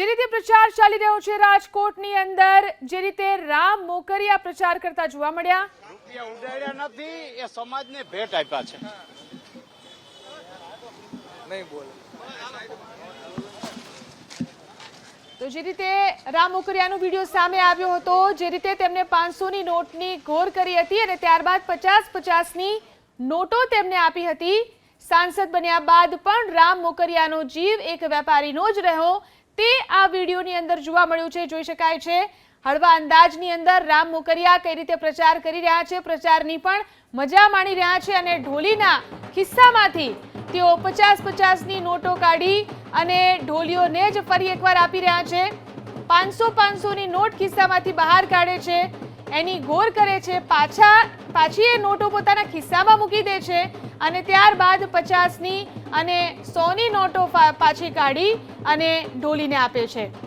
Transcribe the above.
જે રીતે પ્રચાર ચાલી રહ્યો છે રાજકોટની અંદર જે રીતે રામ મોકરિયા પ્રચાર કરતા જોવા મળ્યા. રૂપિયા ઉડાડ્યા નથી એ સમાજને ભેટ આપ્યા છે. નહીં બોલે. તો જે રીતે રામ મોકરિયાનો વીડિયો સામે આવ્યો હતો જે રીતે તેમણે પાંચસોની નોટની ઘોર કરી હતી અને ત્યારબાદ પચાસ પચાસની નોટો તેમને આપી હતી. સાંસદ બન્યા બાદ પણ રામ મોકરિયાનો જીવ એક વેપારીનો જ રહ્યો. તે આ વિડીયોની અંદર જોવા મળ્યું છે. જોઈ શકાય છે, હળવા અંદાજની અંદર રામ મોકરિયા કઈ રીતે પ્રચાર કરી રહ્યા છે, પ્રચારની પણ મજા માણી રહ્યા છે અને ઢોલીના ખિસ્સામાંથી તેઓ પચાસ પચાસની નોટો કાઢી અને ઢોલીઓને જ ફરી એકવાર આપી રહ્યા છે. પાંચસો પાંચસોની નોટ ખિસ્સામાંથી બહાર કાઢે છે. એની ગોર કરે છે, પાછા, પાછી એ નોટો પોતાના ખિસ્સામાં મૂકી દે છે અને ત્યારબાદ પચાસની અને સોની નોટો પાછી કાઢી અને ઢોલીને આપે છે.